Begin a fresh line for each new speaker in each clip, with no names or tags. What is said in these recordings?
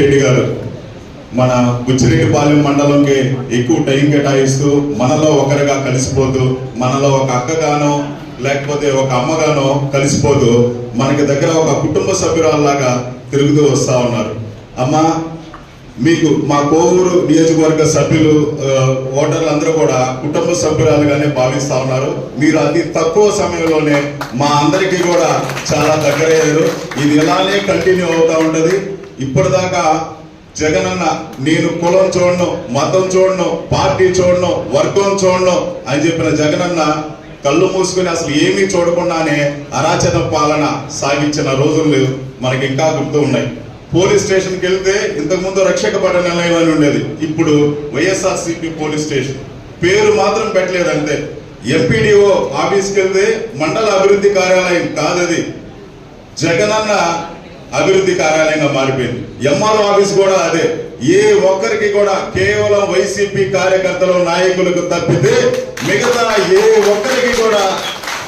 రెడ్డి గారు మన బుచ్చిరెడ్డిపాలెం మండలంకి ఎక్కువ టైం కేటాయిస్తూ మనలో ఒకరిగా కలిసిపోతూ మనలో ఒక అక్కగానో లేకపోతే ఒక అమ్మగానో కలిసిపోతూ మనకి దగ్గర ఒక కుటుంబ సభ్యురాల్లాగా తిరుగుతూ వస్తూ ఉన్నారు. అమ్మ మీకు మా కోవూరు నియోజకవర్గ సభ్యులు ఓటర్లు అందరూ కూడా కుటుంబ సభ్యురాలుగానే భావిస్తూ ఉన్నారు. మీరు అతి తక్కువ సమయంలోనే మా అందరికీ కూడా చాలా దగ్గరయ్యారు. ఇది ఇలానే కంటిన్యూ అవుతూ ఉంటుంది. ఇప్పటిదాకా జగనన్న నేను కులం చూడను మతం చూడను పార్టీ చూడను వర్గం చూడను అని చెప్పిన జగనన్న కళ్ళు మూసుకుని అసలు ఏమీ చూడకుండానే అరాచక పాలన సాగించిన రోజులు మనకి ఇంకా గుర్తు ఉన్నాయి. పోలీస్ స్టేషన్కి వెళ్తే ఇంతకుముందు రక్షక పట నిలయం అని ఉండేది. ఇప్పుడు వైఎస్ఆర్సీపీ పోలీస్ స్టేషన్. పేరు మాత్రం పెట్టలేదు అంతే. ఎంపీడీఓ ఆఫీస్కి వెళ్తే మండల అభివృద్ధి కార్యాలయం కాదది. జగనన్న అభివృద్ధి కార్యాలయంగా మారిపోయింది. ఎంఆర్ఓ ఆఫీస్ కూడా అదే. ఏ ఒక్కరికి కూడా కేవలం వైసీపీ కార్యకర్తలు నాయకులకు తప్పితే మిగతా ఏ ఒక్కరికి కూడా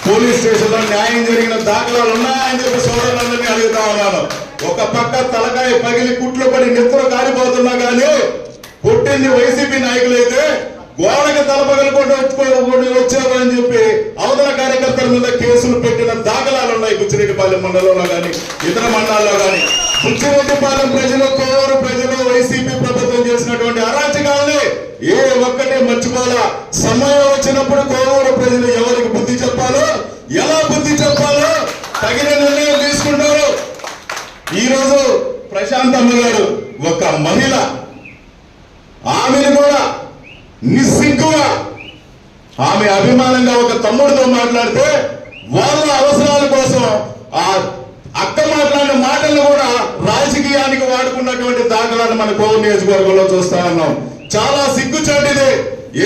పోలీస్ స్టేషన్లో న్యాయం జరిగిన దాఖలాలు ఉన్నాయని చెప్పి సోదరులందరినీ అడుగుతా ఉన్నాను. ఒక పక్క తలకాయ పగిలి కుట్లు పడి నిద్ర కారిపోతున్నా కానీ పుట్టింది వైసీపీ నాయకులైతే గోడకి తలపగలుకుంటూ వచ్చుకోకుండా వచ్చారు అని చెప్పి అవతల కార్యకర్తల మీద కేసులు పెట్టిన దాఖలు బుచ్చిరెడ్డిపాలెం మండలంలో కానీ ఇతర మండలాల్లో కానీ బుచ్చిరెడ్డిపాలెం ప్రజలు కోవూరు ప్రజలు వైసీపీ ప్రభుత్వం చేసినటువంటి అరాచకాలని ఏ ఒక్కటే మర్చిపోవాలా? సమయం వచ్చినప్పుడు కోవూరు ప్రజలు ఎవరికి బుద్ధి చెప్పాలో ఎలా బుద్ధి చెప్పాలో తగిన నిర్ణయం తీసుకుంటారు. ఈ రోజు ప్రశాంతమ్మ గారు ఒక మహిళ. ఆమెను కూడా నిస్సిగ్గుగా ఆమె అభిమానంగా ఒక తమ్ముడితో మాట్లాడితే వాళ్ళ అవసరాల కోసం ఆ అక్క మాట్లాడిన మాటలను కూడా రాజకీయానికి వాడుకున్నటువంటి దాఖలాన్ని మన కోవూరు నియోజకవర్గంలో చూస్తా ఉన్నాం. చాలా సిగ్గుచాటిది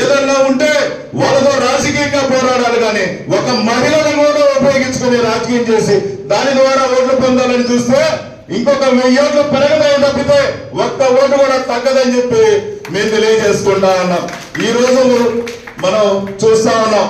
ఏదన్నా ఉంటే వాళ్ళతో రాజకీయంగా పోరాడాలి కానీ ఒక మహిళను కూడా ఉపయోగించుకుని రాజకీయం చేసి దాని ద్వారా ఓట్లు పొందాలని చూస్తే ఇంకొక వెయ్యి ఓట్లు పెరగదాయి తప్పితే ఒక్క ఓటు కూడా తగ్గదని చెప్పి మేము తెలియజేసుకుంటా ఉన్నాం. ఈ రోజు మనం చూస్తా ఉన్నాం.